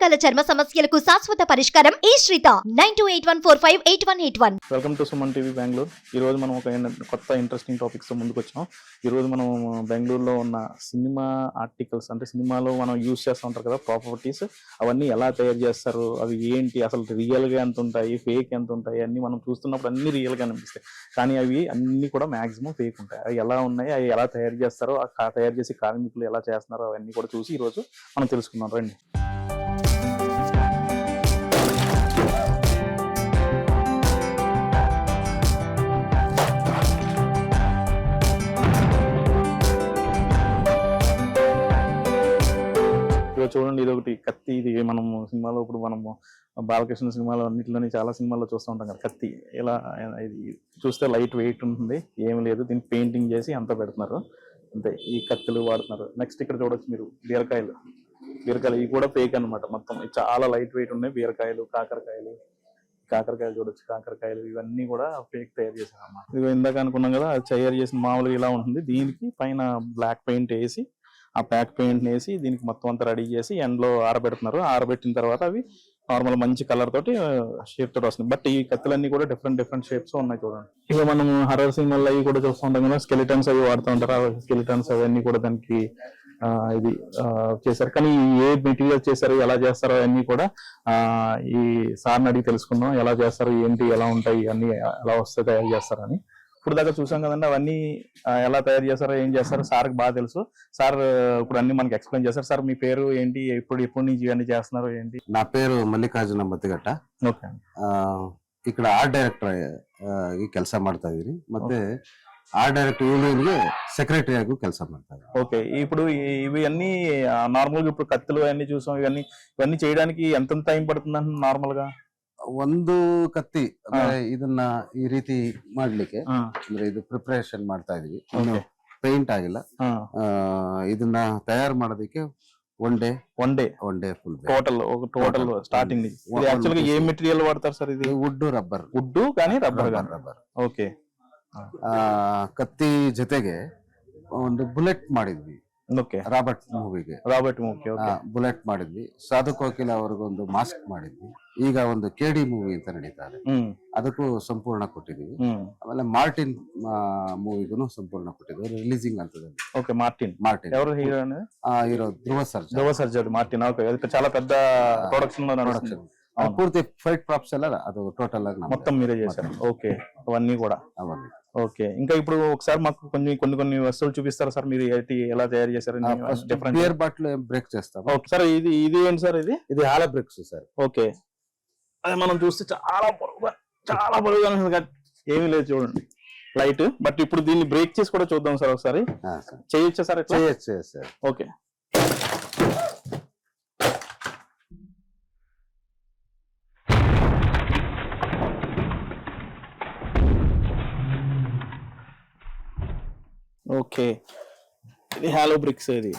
రకాల చర్మ సమస్యలకు శాశ్వత పరిష్కారం ఈ శ్రీత. Nine two eight one four five eight one eight one. Welcome to Suman TV Bengaluru. ఈ రోజు మనం ఒక కొత్త ఇంట్రెస్టింగ్ టాపిక్స్తో ముందుకు వచ్చాం ఈ రోజు మనం బెంగళూరులో ఉన్న సినిమా ఆర్టికల్స్ అంటే సినిమాలో మనం యూస్ చేస్తూ ఉంటారు కదా ప్రాపర్టీస్ అవన్నీ ఎలా తయారు చేస్తారు? అవి ఏంటి? అసలు రియల్గా ఎంత ఉంటాయి? ఫేక్ ఎంత ఉంటాయి? అన్ని మనం చూస్తున్నప్పుడు అన్ని రియల్గా అనిపిస్తాయి. కానీ అవి అన్ని కూడా మాక్సిమం ఫేక్ ఉంటాయి. అవి ఎలా ఉన్నాయి? అవి ఎలా తయారు చేస్తారో ఆ తయారు చేసే కార్మికులు ఎలా చేస్తున్నారో అవన్నీ కూడా చూసి ఈరోజు మనం తెలుసుకుందాం. రండి. ఇదిగో చూడండి ఇది ఒకటి కత్తి. ఇది మనము సినిమాలో ఇప్పుడు మనము బాలకృష్ణ సినిమాలో అన్నింటిలోని చాలా సినిమాల్లో చూస్తూ ఉంటాం కదా కత్తి. ఇలా ఇది చూస్తే లైట్ వెయిట్ ఉంటుంది ఏమి లేదు. దీన్ని పెయింటింగ్ చేసి అంతా పెడుతున్నారు. అంతే ఈ కత్తులు వాడుతున్నారు. నెక్స్ట్ ఇక్కడ చూడొచ్చు మీరు బీరకాయలు. బీరకాయలు ఇవి కూడా ఫేక్ అన్నమాట మొత్తం. చాలా లైట్ వెయిట్ ఉన్నాయి. బీరకాయలు కాకరకాయలు కాకరకాయలు చూడొచ్చు. కాకరకాయలు ఇవన్నీ కూడా ఫేక్ తయారు చేశారు అన్నమాట ఇది ఇందాక అనుకున్నాం కదా అది తయారు చేసిన మామూలుగా ఇలా ఉంటుంది. దీనికి పైన బ్లాక్ పెయింట్ వేసి ఆ ప్యాక్ పెయింట్ వేసి దీనికి మొత్తం అంతా రెడీ చేసి ఎండలో ఆరబెడుతున్నారు. ఆరబెట్టిన తర్వాత అవి నార్మల్ మంచి కలర్ తోటి షేప్ తోటి వస్తుంది బట్ ఈ కత్తులన్నీ కూడా డిఫరెంట్ డిఫరెంట్ షేప్స్ ఉన్నాయి చూడండి. ఇక మనం హర్రర్ సినిమాల్లో అవి కూడా చూస్తూ ఉంటాం కదా స్కెలిటన్స్ అవి వాడుతూ ఉంటారు. ఆ స్కెలిటన్స్ అవన్నీ కూడా దానికి ఇది చేశారు. కానీ ఏ మెటీరియల్ చేశారు ఎలా చేస్తారు అవన్నీ కూడా ఈ సార్ని అడిగి తెలుసుకుందాం. ఎలా చేస్తారు ఏంటి ఎలా ఉంటాయి అన్ని ఎలా వస్తాయి తయారు చేస్తారని. ఇప్పుడు దాకా చూసాం కదండి అవన్నీ ఆ, ఎలా తయారు చేస్తారో ఏం చేస్తారో సార్కి బాగా తెలుసు సార్ ఇప్పుడు అన్ని మనకి ఎక్స్ప్లెయిన్ చేస్తారు సార్ మీ పేరు ఏంటి ఎప్పుడు ఎప్పటి నుంచి ఇవన్నీ చేస్తున్నారు ఏంటి నా పేరు ಮಲ್ಲಿಕಾರ್ಜುನ ಮತ್ತಿಗಟ್ಟ ఓకే ಆ, ಈ ಕಡೆ ಆರ್ಟ್ ಡೈರೆಕ್ಟರ್ ಆಗಿ ಕೆಲಸ ಮಾಡ್ತಾ ಇದೀನಿ ಮತ್ತೆ ಆರ್ಟ್ ಡೈರೆಕ್ಟರ್ ಯೂನಿಯನ್ಗೆ ಸೆಕ್ರೆಟರಿ ಆಗಿ ಕೆಲಸ ಮಾಡ್ತಾ ಇದ್ದೀನಿ ఓకే ఇప్పుడు ఈ- ఇవి అన్ని నార్మల్ గా ఇప్పుడు కత్తులు అన్ని చూసాం ఇవన్నీ ఇవన్నీ చేయడానికి ఎంత టైం పడుతుంది నార్మల్ గా ಒಂದು ಕತ್ತಿ ಅಂದ್ರೆ ಇದನ್ನ ಈ ರೀತಿ ಮಾಡ್ಲಿಕ್ಕೆ ಅಂದ್ರೆ ಇದು ಪ್ರಿಪರೇಷನ್ ಮಾಡ್ತಾ ಇದೀವಿ ಇನ್ನು Okay. ಪೇಂಟ್ ಆಗಿಲ್ಲ ಆ, ಇದನ್ನ ತಯಾರು ಮಾಡೋದಕ್ಕೆ one day one day one day full total ఒక టోటల్ Total. స్టార్టింగ్ నుంచి One- ఇది one యాక్చువల్ గా ఏ piece. మెటీరియల్ వాడతారు సార్ ఇది ವುಡ್ ರಬ್ಬರ್ వుడ్ కానీ రబ్బర్ కానీ ರಬ್ಬರ್ ఓకే ಕತ್ತಿ ಜೊತೆಗೆ ಒಂದು ಬುಲೆಟ್ ಮಾಡಿದ್ವಿ ರಾಬರ್ಟ್ ಮೂವಿಗೆ. ರಾಬರ್ಟ್ ಬುಲೆಟ್ ಮಾಡಿದ್ವಿ. ಸಾಧು ಕೋಕಿಲ ಅವ್ರಿಗೊಂದು ಮಾಸ್ಕ್ ಮಾಡಿದ್ವಿ. ಈಗ ಒಂದು ಕೆ ಡಿ ಮೂವಿ ಅಂತ ನಡೀತಾರೆ. ಅದಕ್ಕೂ ಸಂಪೂರ್ಣ ಕೊಟ್ಟಿದೀವಿ ಆಮೇಲೆ ಮಾರ್ಟಿನ್ ಮೂವಿಗೂ ಸಂಪೂರ್ಣ ಕೊಟ್ಟಿದ್ವಿ ರಿಲೀಸಿಂಗ್ ಹಂತದಲ್ಲಿ ಓಕೆ ಮಾರ್ಟಿನ್. ಮಾರ್ಟಿನ್. ಅವರು ಆ ಇರೋ Dhruva sir Dhruva Sarja Martin okay ಅದಕ್ಕೆ ಚಾಲ ಪೆದ್ದ ಪ್ರೊಡಕ್ಷನ್ ಪೂರ್ತಿ ಫೈಟ್ ಪ್ರಾಪ್ಸ್ ಎಲ್ಲ ಅದು ಟೋಟಲ್ ಆಗಿ ಮೊತ್ತ ಮೀರೇಜ್ ಓಕೆ ಅವನ್ನಿ ಕೂಡ ಅವನ್ನಿ ఓకే. ఇంకా ఇప్పుడు ఒకసారి మాకు కొన్ని కొన్ని కొన్ని వస్తువులు చూపిస్తారా సార్? మీరు ఎలా తయారు చేశారు? బియర్ బాటిల్ బ్రేక్ చేస్తాం. ఓకే. సార్ ఇది ఇది ఏంటి సార్ ఇది? ఇది ఆల బ్రేక్స్ సార్. ఓకే. అది మనం చూస్తే చాలా బరువుగా చాలా బరువుగా ఏమీ లేదు చూడండి. లైట్. బట్ ఇప్పుడు దీన్ని బ్రేక్ చేసి కూడా చూద్దాం సార్ ఒకసారి. చేయొచ్చా సార్ చేయొచ్చు సార్. ఓకే. ఓకే. ఇది హాలో బ్రిక్స్ ఇది.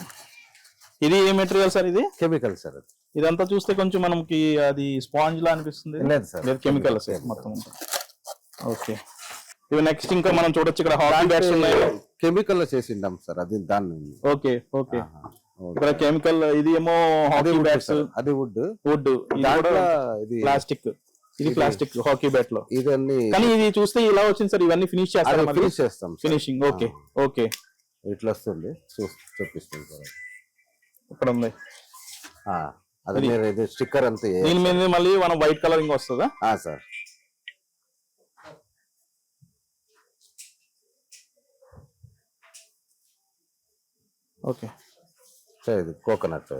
ఇది ఏ మెటీరియల్ సార్ ఇది? కెమికల్ సార్ ఇదంతా చూస్తే కొంచెం మనకి అది స్పాంజ్ లా అనిపిస్తుంది. లేదు సార్ లేదు కెమికల్స్ మొత్తం ఓకే. ఇవి నెక్స్ట్ ఇంకా మనం చూడొచ్చు ఇక్కడ హాకీ బ్యాట్స్ ఉన్నాయి. కెమికల్ చేసిండాం సార్ అది దాన్ని. Okay okay. ఇక్కడ కెమికల్ ఇది ఏమో హాకీ బ్యాట్స్ సార్, అది వుడ్ వుడ్ ఇది ప్లాస్టిక్ ఇది ప్లాస్టిక్ హాకీ బ్యాట్లో. ఇదన్నీ కానీ ఇది చూస్తే ఇలా వచ్చింది సార్ ఇవన్నీ ఫినిష్ చేస్తారు ఫినిష్ చేస్తాం. ఫినిషింగ్ ఓకే ఓకే ఇట్లా వస్తుంది చూపిస్తుంది సార్. ఇక్కడ ఉంది. ఆ, అది స్టిక్కర్ అంతా దీని మీద మళ్ళీ మనం వైట్ కలరింగ్ వస్తుందా? ఆ, సార్. ఓకే సార్ ఇది కోకోనట్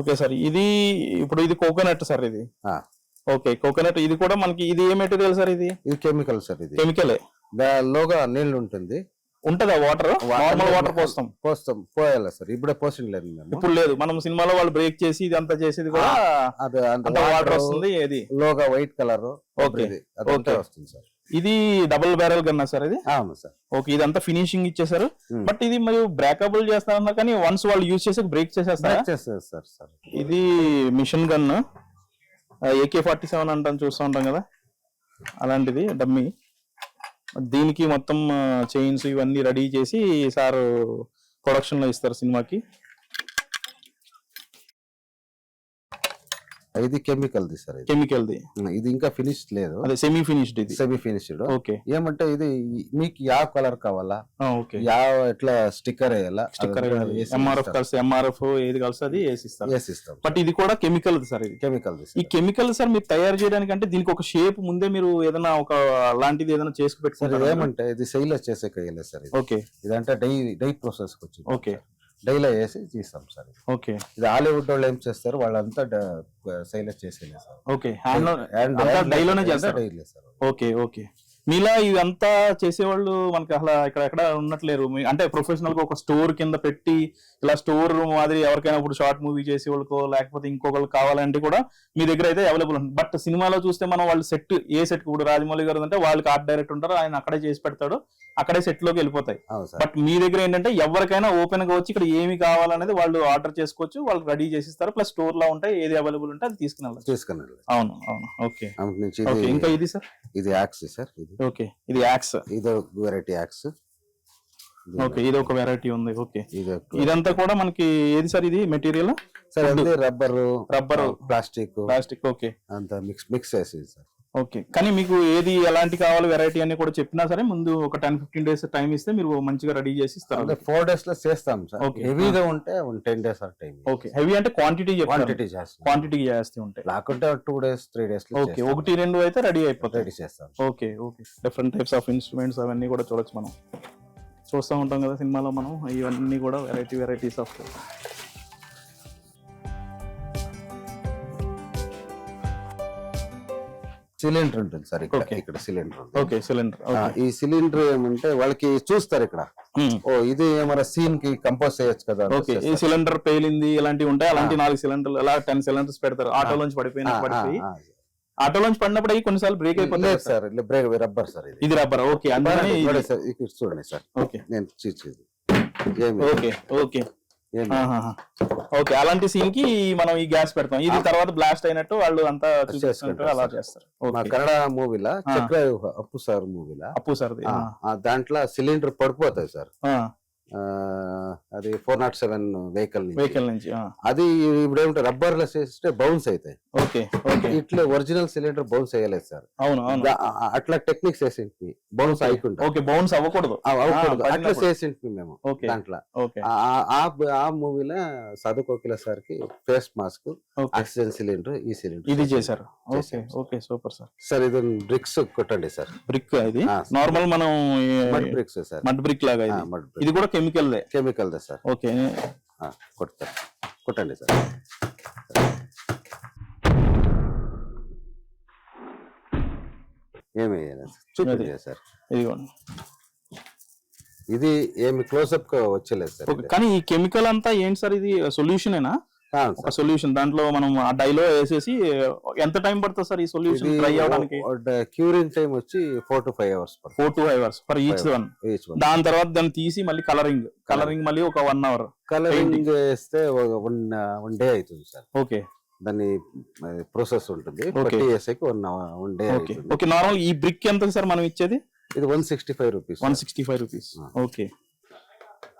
ఓకే సార్ ఇది ఇప్పుడు ఇది కోకోనట్ సార్ ఇది. ఓకే కోకోనట్ ఇది కూడా మనకి ఇది ఏ మెటీరియల్ సార్ ఇది? ఇది కెమికల్ సార్ ఇది. కెమికలే దానిలోగా నీళ్ళు ఉంటుంది. ఉంటదా వాటర్ నార్మల్ వాటర్ పోస్తాం. పోస్తాం. పోయాలి సార్ ఇప్పుడే పోసిండలేదు మేము ఇప్పుడు లేదు. మనం సినిమాలో వాళ్ళు బ్రేక్ చేసి ఇది అంతా చేసేది కూడా అది అంత అంత వాటర్ వస్తుంది ఏది? లోగా వైట్ కలర్ ఓకే. వస్తుంది సార్ ఇది డబుల్ బ్యారల్ గన్నా సార్ ఇది? అవును సార్ ఓకే ఇదంతా ఫినిషింగ్ ఇచ్చేసారు. బట్ ఇది మరి బ్రేకబుల్ చేస్తారన్నా కానీ వన్స్ వాళ్ళు యూజ్ చేసి బ్రేక్ చేసేస్తారా? సార్ ఇది machine gun AK forty seven అంటాం చూస్తూ ఉంటాం కదా? అలాంటిది డమ్మీ. దీనికి మొత్తం చైన్స్ ఇవన్నీ రెడీ చేసి సార్ ప్రొడక్షన్లో ఇస్తారు సినిమాకి. ఇది కెమికల్ ది సార్ ఇది కెమికల్ ది ఇది ఇంకా ఫినిష్ లేదు అదే సెమీ ఫినిష్డ్ ఇది సెమీ ఫినిష్డ్ ఓకే ఏమంటే ఇది మీకు ಯಾವ కలర్ కావాలా ఓకే ಯಾವ ఎట్లా స్టిక్కర్ వేయాలా స్టిక్కర్ ఎంఆర్ఎఫ్ కలిసి ఎంఆర్ఎఫ్ ఏది కలిసి అది వేసిస్తారు వేసిస్తాం బట్ ఇది కూడా కెమికల్ సార్ ఇది కెమికల్ ఈ కెమికల్ సార్ మీరు తయారు చేయడానికి అంటే దీనికి ఒక షేప్ ముందే మీరు ఏదైనా ఒక లాంటిది ఏదైనా చేసి సార్ ఇది పెట్టుకుంటారు ఏమంటే ఇది సైలెస్ చేసే కయ్యలేదు సార్ ఇది ఓకే ఇదంటే డై డై ప్రాసెస్ వచ్చింది ఓకే డైలో వేసి తీస్తాం సార్. ఓకే. ఇది హాలీవుడ్ వాళ్ళు ఏం చేస్తారు వాళ్ళంతా సైలెస్ చేసేది సార్. ఓకే. హ్యాండ్ డైలోనే చేస్తారు? డైలే సార్. Okay okay. మీలా ఇదంతా చేసేవాళ్ళు మనకి అసలు ఇక్కడ ఎక్కడ ఉన్నట్లేరు అంటే ప్రొఫెషనల్గా ఒక స్టోర్ కింద పెట్టి ఇలా స్టోర్ మాదిరి ఎవరికైనా ఇప్పుడు షార్ట్ మూవీ చేసే వాళ్ళకో లేకపోతే ఇంకొకరు కావాలంటే కూడా మీ దగ్గర అయితే అవైలబుల్ ఉంటుంది. బట్ సినిమాలో చూస్తే మనం వాళ్ళు సెట్ ఏ సెట్ ఇప్పుడు రాజమౌళి గారు అంటే వాళ్ళకి ఆర్ట్ డైరెక్టర్ ఉంటారు ఆయన అక్కడే చేసి పెడతాడు అక్కడే సెట్లోకి వెళ్ళిపోతాయి. బట్ మీ దగ్గర ఏంటంటే ఎవరికైనా ఓపెన్గా వచ్చి ఇక్కడ ఏమి కావాలనేది వాళ్ళు ఆర్డర్ చేసుకోవచ్చు వాళ్ళు రెడీ చేసిస్తారు ప్లస్ స్టోర్లో ఉంటాయి ఏది అవైలబుల్ ఉంటే అది తీసుకుని తీసుకుని. అవును అవును. ఓకే ఇంకా ఇది ఇది సార్ ఇది యాక్స్ సార్ ఇది ఓకే. ఇది యాక్స్. ఇది వెరైటీ యాక్స్. ఓకే ఇది ఒక వెరైటీ ఉంది. ఓకే. ఇది ఇదంతా కూడా మనకి ఏది సార్ ఇది? Material sir rubber rubber. Plastic. Plastic okay. అంతా మిక్స్ మిక్స్ చేసేది సార్. ఓకే. కానీ మీకు ఏది ఎలాంటి కావాలి వెరైటీ అని కూడా చెప్పినా సరే ముందు ఒక టెన్ ఫిఫ్టీన్ డేస్ టైం ఇస్తే మీరు మంచిగా రెడీ చేసి ఇస్తారు. ఫోర్ డేస్లో చేస్తాం సార్. హెవీగా ఉంటే ten days or time okay. Heavy అంటే క్వాంటిటీ క్వాంటిటీ చేస్తాం. క్వాంటిటీ చేస్తూ ఉంటాయి లేకుంటే టూ డేస్ త్రీ డేస్లో ఓకే. ఒకటి రెండు అయితే రెడీ అయిపోతాయి. రెడీ చేస్తాం okay okay. Different types of instruments అవన్నీ కూడా చూడొచ్చు మనం. చూస్తూ ఉంటాం కదా సినిమాలో మనం. ఇవన్నీ కూడా వెరైటీ వెరైటీస్ ఆఫ్ సిలిండర్ ఉంటుంది సార్ ఇక్కడ సిలిండర్ ఓకే సిలిండర్ ఈ సిలిండర్ ఏమంటే వాళ్ళకి చూస్తారు ఇక్కడ. ఓ ఇది ఏమైనా సీన్కి కంపోజ్ చేయొచ్చు కదా ఓకే ఈ. సిలిండర్ పేలింది ఇలాంటివి ఉంటాయి. అలాంటి. నాలుగు సిలిండర్లు అలా టెన్ సిలిండర్స్ పెడతారు. ఆటోలోంచి పడిపోయినా ఆ, పడిపోయి. ఆ. ఆటోలోంచి పడినప్పుడు అవి కొన్నిసార్లు బ్రేక్ అయిపోతుంది సార్ బ్రేక్ రబ్బర్ సార్ ఇది. రబ్బర్ ఓకే అందుకని చూడండి సార్ ఇక్కడ చూడండి సార్. ఓకే. నేను చూసేది ఏమి ఓకే ఓకే. ఓకే అలాంటి సీన్కి మనం ఈ గ్యాస్ పెడతాం. ఇది తర్వాత బ్లాస్ట్ అయినట్టు వాళ్ళు అంతా అలా సార్. చేస్తారు. కన్నడ మూవీలా? ఆ. చక్ర అప్పు సార్ మూవీలా? అప్పు సార్ది దాంట్లో సిలిండర్ పడిపోతాయి సార్. అది four not seven vehicle vehicle నుంచి. అది ఇప్పుడు ఏమిటంటే రబ్బర్లో చేస్తే బౌన్స్ అవుతాయి ఓకే ఓకే. ఇట్లా ఒరిజినల్ సిలిండర్ బౌన్స్ అయ్యలేదు సార్. అవును అట్లా టెక్నిక్స్ వేసింటి బౌన్స్ అయ్యకుండా. ఓకే బౌన్స్ అవ్వకూడదు. అవ్వకూడదు. అట్లా. చేసింటి మేము ఓకే దాంట్లో. ఆ- మూవీలో సాధు కోకిల సార్కి ఫేస్ మాస్క్ ఆక్సిజన్ సిలిండర్ ఈ సిలిండర్. ఇది చేశారు. Okay. Okay super sir. Sir ఇది బ్రిక్స్ కొట్టండి సార్. బ్రిక్ ఇది? నార్మల్ మనం mud bricks sir. Mud brick లాగా ఇది కూడా కెమికల్ కెమికల్ సార్. ఓకే. కొడతారు కొట్టండి సార్. ఏమి చూపించే సార్. ఇదిగోండి. ఇది ఏమి క్లోజ్అప్ వచ్చలేదు సార్ కానీ ఈ కెమికల్ అంతా ఏంటి సార్ ఇది? సొల్యూషన్ ఏనా ఒక. సొల్యూషన్ దాంట్లో మనం ఆ డైలో వేసేసి ఎంత టైం పడుతుంది సార్ ఈ సొల్యూషన్ డ్రై అవడానికి క్యూరింగ్ టైం వచ్చి four to five hours four to five hours for each one. దాని తర్వాత దాన్ని తీసి మళ్ళీ కలరింగ్. కలరింగ్ మళ్ళీ ఒక వన్ అవర్ కలరింగ్ వేస్తే వన్ వన్ డే అవుతుంది సార్. ఓకే. దాని ప్రాసెస్ ఉంటుంది. Okay. పట్టి వేసేకి one one day okay. Normal ఈ బ్రిక్ ఎంత సార్ మనం ఇచ్చేది? ఇది one sixty five rupees one sixty five rupees. Okay.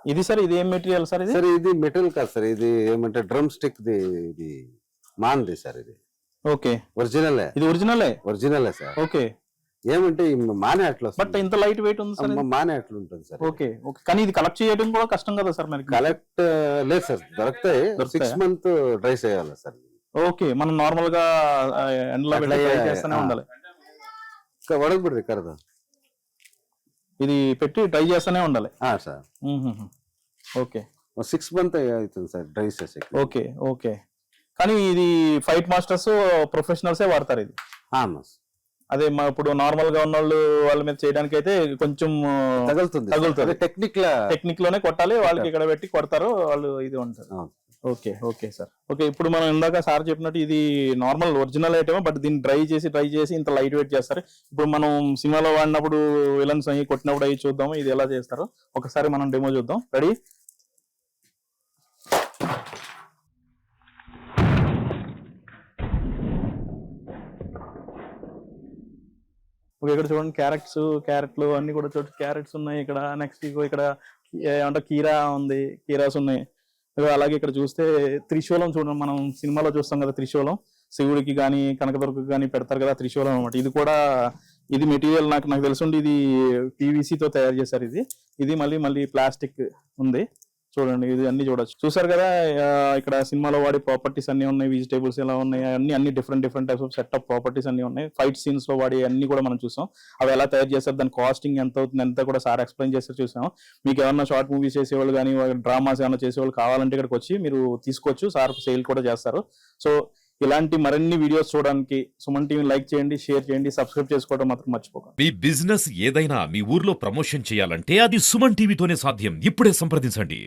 ఇది సార్ ఇది ఏం మెటీరియల్ సార్ ఇది? సార్ ఇది మెటీరియల్ కాదు సార్ ఇది ఏమంటే డ్రమ్ స్టిక్ ఇది మాన్ది సార్ ఇది. ఓకే. ఒరిజినలే. ఇది ఒరిజినలే? ఒరిజినలే సార్. ఓకే. ఏమంటే మానే అట్లా బట్ ఇంత లైట్ వెయిట్ ఉంది సార్ మానే అట్లా ఉంటుంది సార్ ఓకే ఓకే. కానీ ఇది కలెక్ట్ చేయడం కూడా కష్టం కదా సార్ మరి కలెక్ట్ లేదు సార్ దొరుకుతాయి. సిక్స్ మంత్ డ్రై చేయాలి సార్ ఓకే మనం నార్మల్గా ఎండలో చేస్తూనే ఉండాలి. వడగబడి కరదా ఇది పెట్టి డ్రై చేస్తూనే ఉండాలి. సార్. ఓకే. సిక్స్ మంత్ అవుతుంది సార్ డ్రై చేసే ఓకే ఓకే. కానీ ఇది ఫైట్ మాస్టర్స్ ప్రొఫెషనల్సే వాడతారు ఇది? అదే మా ఇప్పుడు నార్మల్గా ఉన్న వాళ్ళు వాళ్ళ మీద చేయడానికి అయితే కొంచెం తగులుతుంది తగులుతుంది. టెక్నిక్ టెక్నిక్లోనే కొట్టాలి వాళ్ళకి ఇక్కడ పెట్టి కొడతారు వాళ్ళు ఇది ఉంటారు ఓకే ఓకే సార్. ఓకే ఇప్పుడు మనం ఇందాక సార్ చెప్పినట్టు ఇది నార్మల్ ఒరిజినల్ ఐటమ్ బట్ దీన్ని డ్రై చేసి డ్రై చేసి ఇంత లైట్ వెయిట్ చేస్తారు. ఇప్పుడు మనం సినిమాలో వాడినప్పుడు విలన్స్ అయ్యి కొట్టినప్పుడు అవి చూద్దాము ఇది ఎలా చేస్తారో. ఒకసారి మనం డెమో చూద్దాం. రెడీ ఓకే ఇక్కడ చూడండి క్యారెట్స్ క్యారెట్లు అన్ని కూడా చూడండి క్యారెట్స్ ఉన్నాయి ఇక్కడ. నెక్స్ట్ ఇక్కడ అంటే కీరా ఉంది కీరాస్ ఉన్నాయి. అలాగే ఇక్కడ చూస్తే త్రిశూలం చూడండి మనం సినిమాలో చూస్తాం కదా త్రిశూలం. శివుడికి కానీ కనకదుర్గకు కానీ పెడతారు కదా త్రిశూలం అనమాట ఇది కూడా ఇది మెటీరియల్ నాకు నాకు తెలుసుండి ఇది పీవీసీతో తో తయారు చేశారు ఇది. ఇది మళ్ళీ మళ్ళీ ప్లాస్టిక్ ఉంది. చూడండి ఇది అన్ని చూడొచ్చు. చూసారు కదా ఇక్కడ సినిమాలో వాడే ప్రాపర్టీస్ అన్ని ఉన్నాయి వెజిటేబుల్స్ ఎలా ఉన్నాయి అన్ని అన్ని different different types of set of properties అన్ని ఉన్నాయి. ఫైట్ సీన్స్లో వాడే అన్ని కూడా మనం చూసాం. అవి ఎలా తయారు చేస్తారు దాని కాస్టింగ్ ఎంత అవుతుంది ఎంత కూడా సార్ ఎక్స్ప్లెయిన్ చేస్తే చూసాం. మీకు ఏమన్నా షార్ట్ మూవీస్ చేసేవాళ్ళు కానీ డ్రామాస్ ఏమైనా చేసేవాళ్ళు కావాలంటే ఇక్కడికి వచ్చి మీరు తీసుకోవచ్చు. సార్ సేల్ కూడా చేస్తారు. సో ఇలాంటి మరిన్ని వీడియోస్ చూడడానికి సుమన్ టీవీ లైక్ చేయండి షేర్ చేయండి సబ్స్క్రైబ్ చేసుకోవడం మాత్రం మర్చిపోకండి. మీ బిజినెస్ ఏదైనా మీ ఊర్లో ప్రమోషన్ చేయాలంటే అది సుమన్ టీవీతోనే సాధ్యం. ఇప్పుడే సంప్రదించండి.